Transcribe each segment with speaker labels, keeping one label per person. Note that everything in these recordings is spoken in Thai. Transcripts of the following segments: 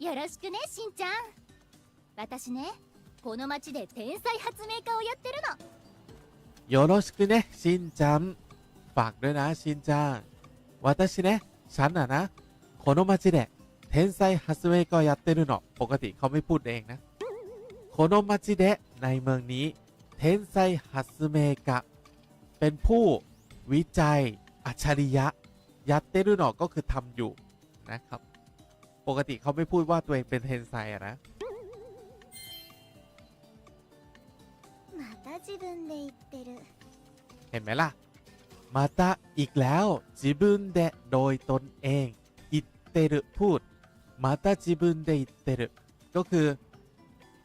Speaker 1: よろしくねしんちゃん私ねこの町で天才発明家をやってるの
Speaker 2: よろしくねชินจังฝากด้วยนะชินจัง私ねฉันอะนะโคโนมาจิเดะเทนไซฮัสเมก็ยัตเตรุโนะปกติเขาไม่พูดเองนะโคโนมาจิเดะในเมืองนี้เทนไซฮัสเมกะเป็นผู้วิจัยอัจฉริยะ ยัตเตรุโนะก็คือทำอยู่นะครับ ปกติเขาไม่พูดว่าตัวเองเป็นเทนไซอะนะ
Speaker 1: また自分で言ってる
Speaker 2: เห็นไหมล่ะ มาตะอีกแล้วจิบุนเดะโดยตนเองอิเตรุพูด มาตะจิบุนเดอิเตรุก็คือ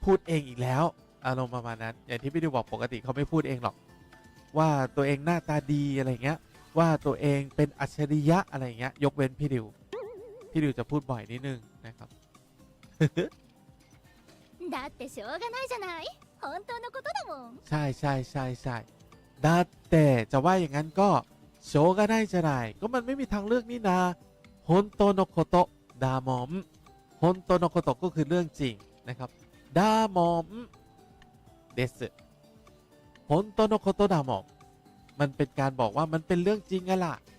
Speaker 2: พูดเองอีกแล้ว อารมณ์ประมาณนั้น อย่างที่พี่ดิวบอกปกติเขาไม่พูดเองหรอก ว่าตัวเองหน้าตาดีอะไรเงี้ย ว่าตัวเองเป็นอัจฉริยะอะไรเงี้ย ยกเว้นพี่ดิว พี่ดิวจะพูดบ่อยนิดนึงนะครับ
Speaker 1: だってしょうがないじゃない本当のことだもん
Speaker 2: ใช่ใช่ใช่ใช่ดาแต่จะว่าอย่างนั้นก็โชก็ได้จะได้ก็มันไม่มีทางเลือกนี่นาฮอนโตโนโคโตะดามอมฮอนโตโนโคโตะก็คือเรื่องจริงนะครับดามอมเดสฮอนโตโนโคโตะดามอมมันเป็นการบอกว่ามันเป็นเรื่องจริงอะล่ะ เ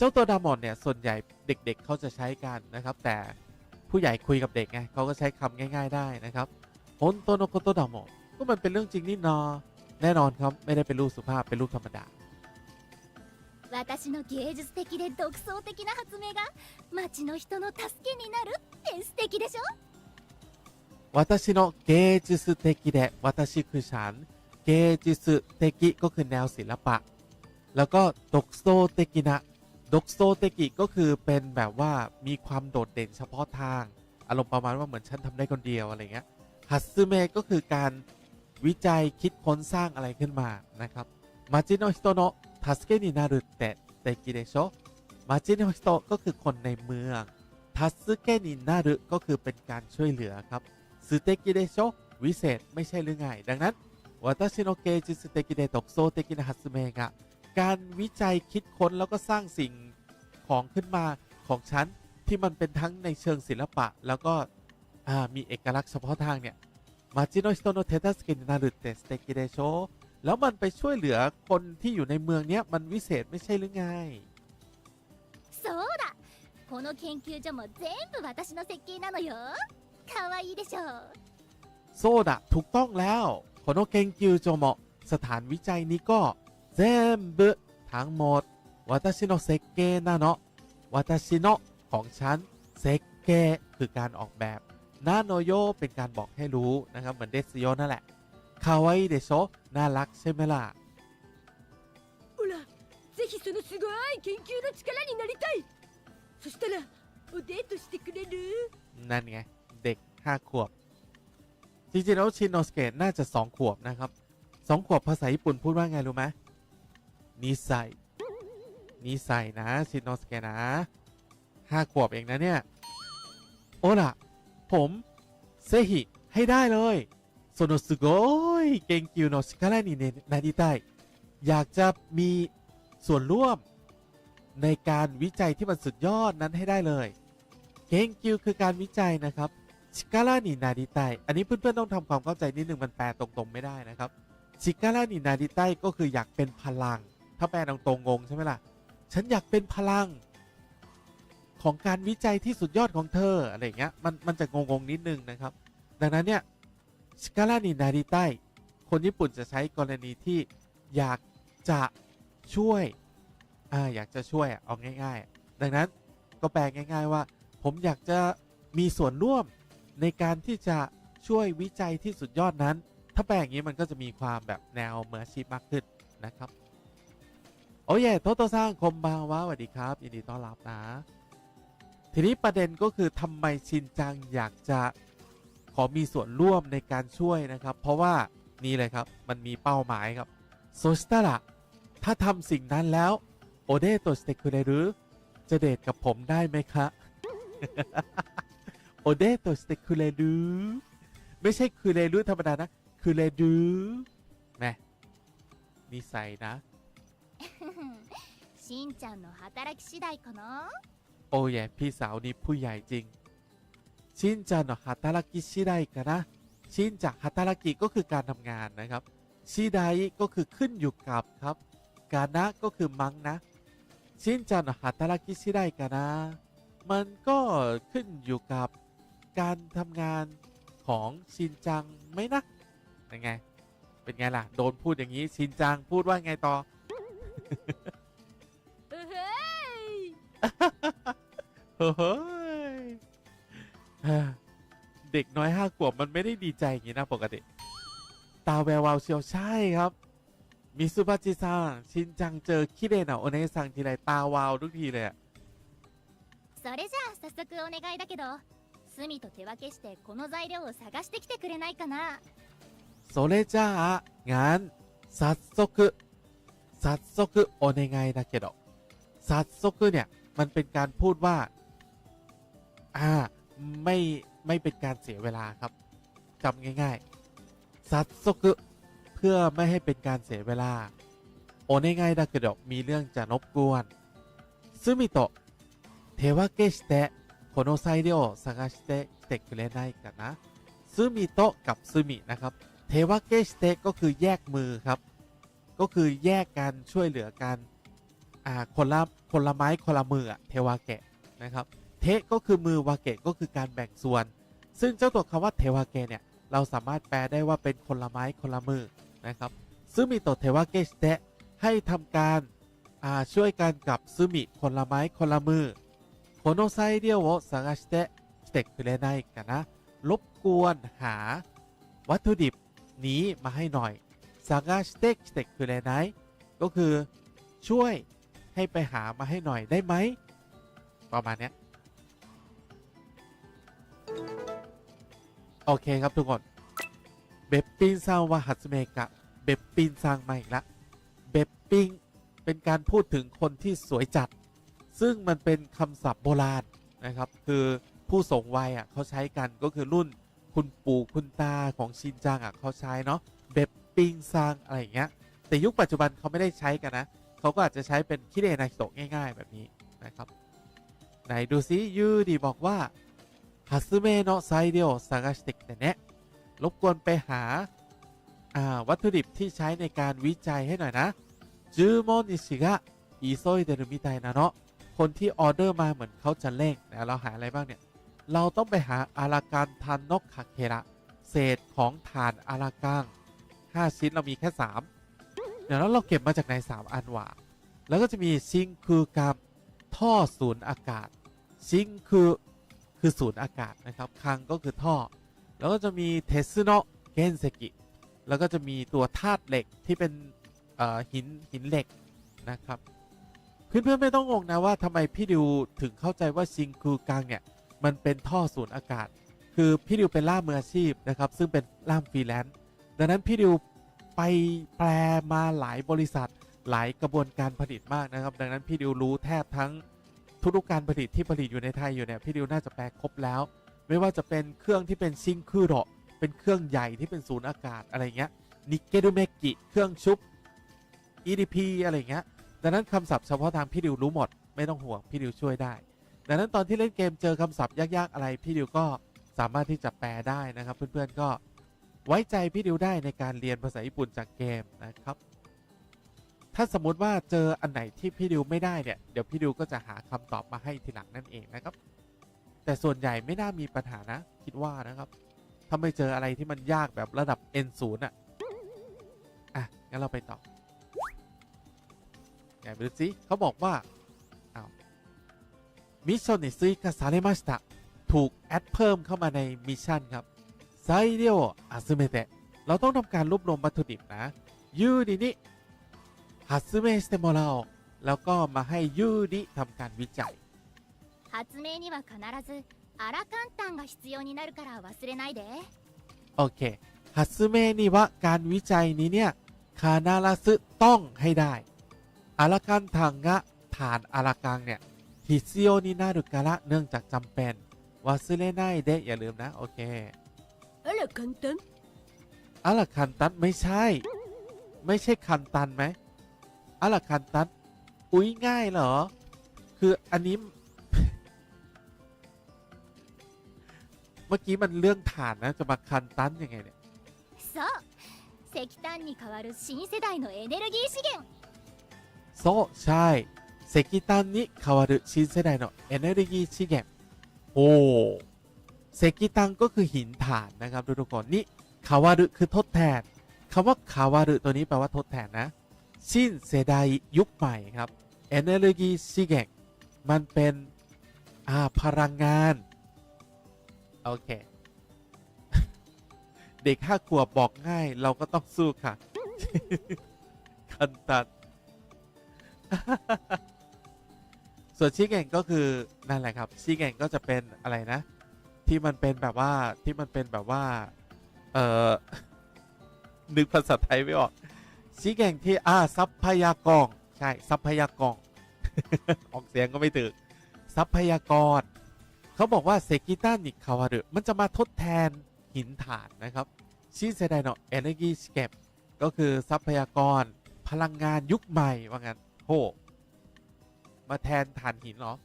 Speaker 2: จ้าตัวดามอนเนี่ยส่วนใหญ่เด็กๆเเขาจะใช้กันนะครับ แต่ผู้ใหญ่คุยกับเด็กไงเขาก็ใช้คำง่าย ๆได้นะครับ ฮอนโตโนโคโตะดามอนก็มันเป็นเรื่องจริงนี่นาแน่นอนครับไม่ได้เป็นรูปสุภาพเป็นรูปธรรมดา
Speaker 1: 私の芸術的で独創的な発明が町の人の助けになるって素敵でしょ
Speaker 2: 私の芸術的で私คือฉันเกจิสเตกิก็คือแนวศิลปะ แล้วก็ดกโซเตกินะ ดกโซเตกิก็คือเป็นแบบว่ามีความโดดเด่นเฉพาะทาง อารมณ์ประมาณว่าเหมือนฉันทำได้คนเดียวอะไรเงี้ยฮัตสึเมะก็คือการวิจัยคิดค้นสร้างอะไรขึ้นมานะครับมาจิโนฮิโตโนะทัสเกนินารุเตะเตกิเดโชมาจิโนฮิโตก็คือคนในเมืองทัสเกนินารุก็คือเป็นการช่วยเหลือครับสึเตกิเดโชวิเศษไม่ใช่หรือไง ดังนั้นวาตาชิโนเกจิสึเตกิเดตกโซเตกินะฮัตสึเมะ การวิจัยคิดค้นแล้วก็สร้างสิ่งของขึ้นมาของฉัน ที่มันเป็นทั้งในเชิงศิลปะ แล้วก็อ่ามีเอกลักษณ์เฉพาะทางเนี่ยมาจิโนฮิโตโนเทตัสเกนินารุเตสเตกิเดโชแล้วมันไปช่วยเหลือคนที่อยู่ในเมืองเนี้ยมันวิเศษไม่ใช่หรือไง
Speaker 1: そうだこの研究所も全部私の設計なのよかわいいでしょ
Speaker 2: โซดะถูกต้องแล้วโคโนเกงกิวโจโมะสถานวิจัยนี้ก็ เซมบุทั้งหมดวาตาชิโนเซเกะนาโนะวาตาชิโนของฉันเซเกะคือการออกแบบนาโนโยเป็นการบอกให้รู้นะครับ เหมือนเดซิโยนั่นแหละคาวาอิเดโชน่ารักใช่ไหมล่ะ
Speaker 3: ほらぜひそのすごい研究の力になりたいそしたらおデートしてくれる
Speaker 2: นั่นไง เด็กห้าขวบ จริงๆแล้วชินโนสเกะน่าจะสองขวบนะครับสองขวบภาษาญี่ปุ่นพูดว่าไงรู้ไหม นิสัยนิสัยนะ ชินโนสเกะนะห้าขวบเองนะเนี่ย โอล่ะ ผม เซฮิ ให้ได้เลยโซโนสุโกยเกงกิวโนชิคาระนิเนนาดิไตอยากจะมีส่วนร่วม ในการวิจัยที่มันสุดยอดนั้นให้ได้เลยเกงกิวคือการวิจัยนะครับชิกา a านินาดิไตอันนี้เพื่อนๆต้องทำความเข้าใจนิดนึงมันแปลตรงๆไม่ได้นะครับชิกา a านินาดิไตก็คืออยากเป็นพลัง ถ้าแปลตรงๆงงใช่ไหมล่ะ ฉันอยากเป็นพลัง ของการวิจัยที่สุดยอดของเธอ อะไรเงี้ยมันมันจะงงๆนิดนึงนะครับ ดังนั้นเนี่ยชิกา a านินาดิไตคนญี่ปุ่นจะใช้กรณีที่อยากจะช่วยอ่าอยากจะช่วยอะเอาง่าย ๆ ดังนั้นก็แปลง่าย ๆ ว่า ผมอยากจะมีส่วนร่วมในการที่จะช่วยวิจัยที่สุดยอดนั้น ถ้าแปลอย่างนี้มันก็จะมีความแบบแนวเมืออาชีพมากขึ้นนะครับ อ้ยโตโตสร้างคมบาว่าสวัสดีครับ ยินดีต้อนรับนะ ทีนี้ประเด็นก็คือทำไมชินจังอยากจะขอมีส่วนร่วมในการช่วยนะครับ เพราะว่านี่เลยครับมันมีเป้าหมายครับโซสตาระถ้าทำสิ่งนั้นแล้วโอเดโตสเตคุเรรุจะเดทกับผมได้ไหมคะโอเดโตสเตคุเรรุไม่ใช่คุเรรุธรรมดานะคุเรรุแม่นิสัยนะ
Speaker 1: しんちゃんの働き次第かな
Speaker 2: โอ้ยพี่สาวนี่ผู้ใหญ่จริง ช ชินจังの働き次第かなชินจะ働きก็คือการทำงานนะครับชิไดก็คือขึ้นอยู่กับครับ กานะก็คือมั้งนะ ชินจังの働き次第かなมันก็ขึ้นอยู่กับการทำงานของชินจังไหมนะยังไง เป็นไงล่ะ โดนพูดอย่างนี้ ชินจังพูดว่าไงต่อ
Speaker 3: うへい
Speaker 2: เฮ้ยเฮ้ยเด็กน้อยห้าขวบมันไม่ได้ดีใจอย่างนี้นะปกติ ตาแวววาวเชียวใช่ครับ มิซุบาจิซังชินจังเจอคิเรนะโอเนซังทีไรตาวาวทุกทีเลยอะ
Speaker 1: それじゃあ早速お願いだけど隅と手分けしてこの材料を探してきてくれないかな
Speaker 2: それじゃあงั้น早速 ซาโซกุโอเนไงดาเกโดซาโซกุเนี่ย มันเป็นการพูดว่า อ่า ไม่ไม่เป็นการเสียเวลาครับจำง่ายๆสัตสกุเพื่อไม่ให้เป็นการเสียเวลา โอเนไงดาเกโดมีเรื่องจะนบกวนซึมิโตเทวะเกสเตะโคโนไซเดโอสากาสเตะเตกุเรไนกันนะซึมิโตกับซึมินะครับ เทวะเกสเตะก็คือแยกมือครับ ก็คือแยกกันช่วยเหลือกันอ่าคนละคนละไม้คนละมืออะเทวะเกะนะครับ เทก็คือมือวาเกะก็คือการแบ่งส่วน ซึ่งเจ้าตัวคำว่าเทวะเกะเนี่ยเราสามารถแปลได้ว่าเป็นคนละไม้คนละมือนะครับซึมิโตะเทวะเกสเตะให้ทำการอ่าช่วยกันกับซึมิคนละไม้คนละมือโคโนไซเดียวโอซังาชิเตะเตะคุเรไนกันนะรบกวนหาวัตถุดิบนี้มาให้หน่อย ซากาสเต็กสต็กคืออะไรนะก็คือช่วยให้ไปหามาให้หน่อยได้ไหม ประมาณนี้โอเคครับทุกคนเบบปินซังวาฮัตเมกะเบบปินซังมาอีกละเบบปิ้งเป็นการพูดถึงคนที่สวยจัด ซึ่งมันเป็นคำศัพท์โบราณนะครับ คือผู้สูงวัยอะเขาใช้กันก็คือรุ่นคุณปู่คุณตาของชินจังอะเขาใช้เนาะ ปิงซังอะไรอย่างเงี้ย แต่ยุคปัจจุบันเขาไม่ได้ใช้กันนะเขาก็อาจจะใช้เป็นคิเรนาฮิโตะง่าย ๆ แบบนี้นะครับ ไหนดูซิยูดีบอกว่าฮัสเมโนไซเดียวซากาสติกแต่เนี้ยรบกวนไปหาาวัตถุดิบที่ใช้ในการวิจัยให้หน่อยนะจูโมนิชิกะอีโซยเดรุมิไตนะเนาะคนที่ออเดอร์มาเหมือนเขาจะเร่งแต่เราหาอะไรบ้างเนี่ย เราต้องไปหาอาราการทันนกคาเคระ เศษของฐานอารากัง 5 ชิ้นเรามีแค่ 3 เดี๋ยวแล้วเราเก็บมาจากไหน3อันว่าแล้วก็จะมีซิงคือกรรมท่อศูนย์อากาศ ซิงคือคือศูนย์อากาศนะครับคังก็คือท่อ แล้วก็จะมีเทสึโนะเกนเซกิ แล้วก็จะมีตัวธาตุเหล็กที่เป็นหินหินเหล็กนะครับเพื่อนๆไม่ต้องงงนะว่าทำไมพี่ดิวถึงเข้าใจว่าซิงคูกังเนี่ยมันเป็นท่อสูญอากาศ คือพี่ดิวเป็นล่ามมืออาชีพนะครับซึ่งเป็นล่ามฟรีแลนซ์ ดังนั้นพี่ดิวไปแปลมาหลายบริษัทหลายกระบวนการผลิตมากนะครับ ดังนั้นพี่ดิวรู้แทบทั้งทุกๆการผลิตที่ผลิตอยู่ในไทยอยู่เนี่ยพี่ดิวน่าจะแปลครบแล้ว ไม่ว่าจะเป็นเครื่องที่เป็นซิงคือโรเป็นเครื่องใหญ่ที่เป็นศูนย์อากาศอะไรเงี้ยนิกเกดูเมกิเครื่องชุบ EDP อะไรเงี้ยดังนั้นคำศัพท์เฉพาะทางพี่ดิวรู้หมด ไม่ต้องห่วงพี่ดิวช่วยได้ดังนั้นตอนที่เล่นเกมเจอคำศัพท์ยากๆอะไรพี่ดิวก็สามารถที่จะแปลได้นะครับ เพื่อนๆก็ ไว้ใจ พี่ดิวได้ในการเรียนภาษาญี่ปุ่นจากเกมนะครับ ถ้าสมมติว่าเจออันไหนที่พี่ดิวไม่ได้เนี่ย เดี๋ยวพี่ดิวก็จะหาคำตอบมาให้ทีหลังนั่นเองนะครับ แต่ส่วนใหญ่ไม่น่ามีปัญหานะ คิดว่านะครับ ถ้าไม่เจออะไรที่มันยากแบบระดับ N0 อะ อะ งั้นเราไปต่อไงนไปดูสิเขาบอกว่าอ้าวมิชชั่นนิซุยกาซาเลมาสตะถูกแอดเพิ่มเข้ามาในมิชชั่นครับ ไซเดียวอาซึเมเตะเราต้องทำการรวบรวมวัตถุดิบนะยูดินิฮัสเมสเตโมราแล้วก็มาให้ยูดิทำการวิจัย
Speaker 1: 発明には必ずアラカンタンが必要になるから忘れないで
Speaker 2: โอเคฮัสเมนี่ว่าการวิจัยนี้เนี่ยคานาราซึต้องให้ได้อารากันทางงะฐานอารากังเนี่ยฮิซิโอนินารุการะเนื่องจากจำเป็นวาซึเรไนเดะอย่าลืมนะ โอเค
Speaker 3: あら簡単
Speaker 2: อาราคันตันไม่ใช่ ไม่ใช่คันตันไหมอาราคันตันอุ้ยง่ายเหรอ คืออันนี้ มื่อกี้มันเรื่องฐานนะ จะมาคันตันยังไงเนี่ย
Speaker 1: そう石炭に変わる新世代のエネルギー資源
Speaker 2: โซใช่เซกิตันนิคาวารุชินเซไดโนะ เซกิตังก็คือหินฐานนะครับทุกคนนี่คาวารุคือทดแทนคำว่าคาวารุตัวนี้แปลว่าทดแทนนะชินเซไดยุคใหม่ครับเอเนอร์จีชิเกมันเป็นอ่าพลังงาน โอเค เด็กห้าขวบบอกง่ายเราก็ต้องสู้ค่ะ คันตันส่วนชิเก่งก็คือ นั่นแหละครับชิเก่งก็จะเป็นอะไรนะ ที่มันเป็นแบบว่าที่มันเป็นแบบว่า เออนึกภาษาไทยไม่ออกชิเก่งที่อ่าทรัพยากรใช่ทรัพยากรออกเสียงก็ไม่ถึงทรัพยากร เขาบอกว่าเซกิต้านิคาวารุมันจะมาทดแทนหินฐานนะครับชิเซไดโนะเอเนจีสเก็บก็คือทรัพยากรพลังงานยุคใหม่ว่างั้นโหมาแทนถ่านหินเหรอ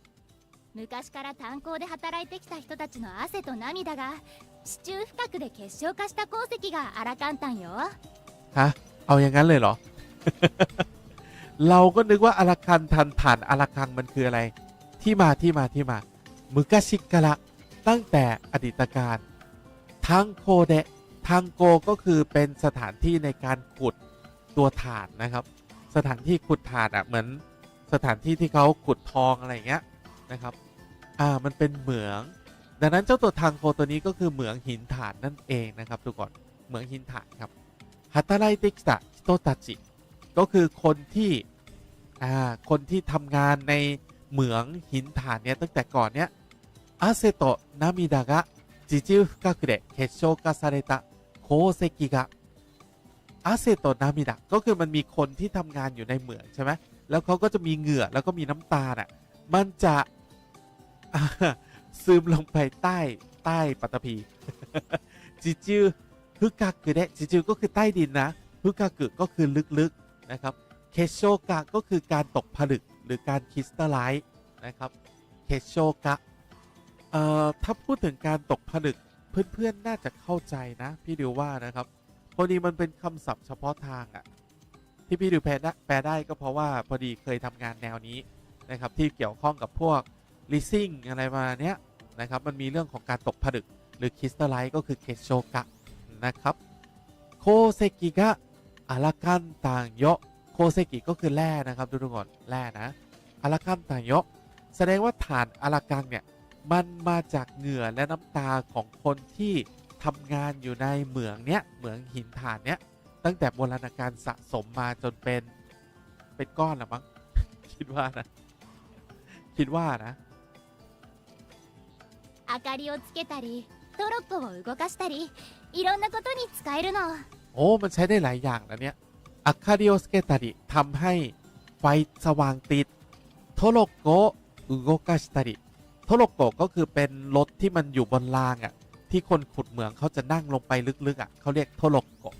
Speaker 1: 昔から炭鉱で働いてきた人たちの汗と涙が地中深くで結晶化した鉱石がアラカンタンよ
Speaker 2: ฮะ เอาอย่างนั้นเลยเหรอ เราก็นึกว่าอาราคันทันฐานอาราคังมันคืออะไร ที่มาที่มาที่มามุกาชิกะละ ตั้งแต่อดีตการทังโคเดะทังโกก็คือเป็นสถานที่ในการขุดตัวฐานนะครับ สถานที่ขุดฐานอะ่ะเหมือนสถานที่ที่เขาขุดทองอะไรอย่างเงี้ยนะครับ อ่ามันเป็นเหมือง ดังนั้นเจ้าตัวทังโกตัวนี้ก็คือเหมืองหินฐานนั่นเองนะครับทุกคนเหมืองหินฐานครับฮัตาไลติกตะโตตาจิก็คือคนที่อ่าคนที่ทำงานในเหมืองหินฐานเนี้ยตั้งแต่ก่อนเนี้ยอาเซโตะนามิดะกะจิจิฟุกะคุเดะเคโชกะซาเรตะโคเซกิกะอาเซโตะนามิดะก็คือมันมีคนที่ทำงานอยู่ในเหมืองใช่ไหมแล้วเขาก็จะมีเหงื่อแล้วก็มีน้ำตาลอะมันจะ ซึมลงไปใต้ใต้ปัตตภีจิจิฮึกากุเดะจิจิก็คือใต้ดินนะฮึกากุก็คือลึกๆนะครับเคโชกะก็คือการตกผลึกหรือการคริสตัลไลซ์นะครับเคโชกะเอ่อถ้าพูดถึงการตกผลึกเพื่อนๆน่าจะเข้าใจนะพี่ดิวว่านะครับพอดีมันเป็นคำศัพท์เฉพาะทางอะที่พี่ดิวแปลได้แปลได้ก็เพราะว่าพอดีเคยทำงานแนวนี้นะครับที่เกี่ยวข้องกับพวก leasing อะไรมาเนี้ยนะครับ มันมีเรื่องของการตกผลึก หรือคริสตัลไลซ์ก็คือเคโชกะนะครับโคเซกิกะอารากันต่างโยะโคเซกิก็คือแร่นะครับทุกคนแร่นะอารากันต่างโยะแสดงว่าฐานอารากังเนี่ยมันมาจากเหงื่อและน้ำตาของคนที่ทำงานอยู่ในเหมืองเนี้ยเหมืองหินฐานเนี้ยตั้งแต่โบราณกาลสะสมมาจนเป็นเป็นก้อนหรือมั้งคิดว่านะ คิดว่านะ
Speaker 1: 明かりをつけたりトロッコを動かしたりいろんなことに使えるの
Speaker 2: โอ้ มันใช้ได้หลายอย่างนะเนี่ยอะคาดิโอสเกตาริทำให้ไฟสว่างติด โทโรโกะอุโกกาชิตาริ โทโรโกะก็คือเป็นรถที่มันอยู่บนรางอะ่ะ ที่คนขุดเหมืองเขาจะนั่งลงไปลึกๆอะ่ะเขาเรียกโทโรโกะ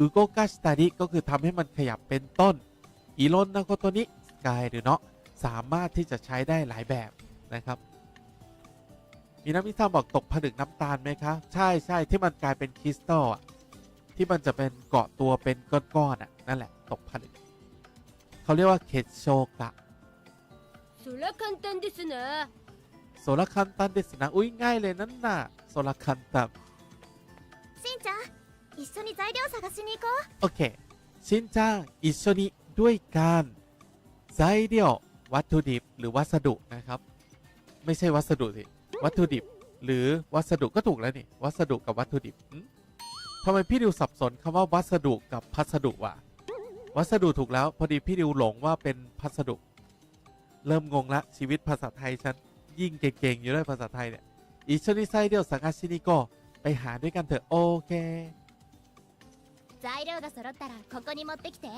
Speaker 2: อุโกกาชิตาริก็คือทำให้มันขยับเป็นต้น อีโรนนาโกโตนิสกายหรือเนาะสามารถที่จะใช้ได้หลายแบบนะครับ มีนักวิทยาบอกตกผลึกน้ำตาลไหมคะ ใช่ใช่ที่มันกลายเป็นคริสตัลอ่ะ ที่มันจะเป็นเกาะตัวเป็นก้อนๆอ่ะ นั่นแหละ ตกผลึกเขาเรียกว่าเคโชกะ
Speaker 3: そら簡単ですな
Speaker 2: โซลาคันตันเดสนะอุ้ยง่ายเลยนั่นน่ะโซลาคันตัน
Speaker 1: しんちゃん一緒に材料探しに行こう
Speaker 2: โอเค ชินจ้างอิชนิด้วยการไซเดียววัตถุดิบหรือวัสดุนะครับ ไม่ใช่วัสดุสิ วัตถุดิบ หรือวัสดุก็ถูกแล้วนี่ วัสดุกับวัตถุดิบหึทำไมพี่ดิวสับสนคำว่าวัสดุกับพัสดุวะวัสดุถูกแล้ว พอดีพี่ดิวหลงว่าเป็นพัสดุ เริ่มงงละชีวิตภาษาไทยฉันยิ่งเก่งๆอยู่ด้วยภาษาไทยเนี่ยอิชนิไซเดียวสังกาชินิโกไปหาด้วยกันเถอะโอเค
Speaker 1: 材料が揃ったらここに持ってきて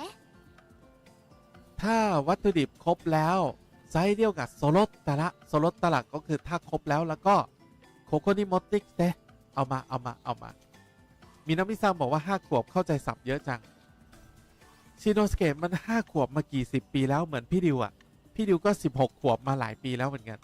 Speaker 2: ถ้าวัตถุดิบครบแล้ว ไซส์เดียวกับโซลตตะละโซลตตะละก็คือถ้าครบแล้วแล้วก็โคโคนิมอติกเตเอามาเอามาเอามามีน้ำมิซังบอกว่า5ขวบเข้าใจสับเยอะจังชิโนสเกะมัน5ขวบมากี่สิบปีแล้วเหมือนพี่ดิวอะพี่ดิวก็ 16 ขวบมาหลายปีแล้วเหมือนกัน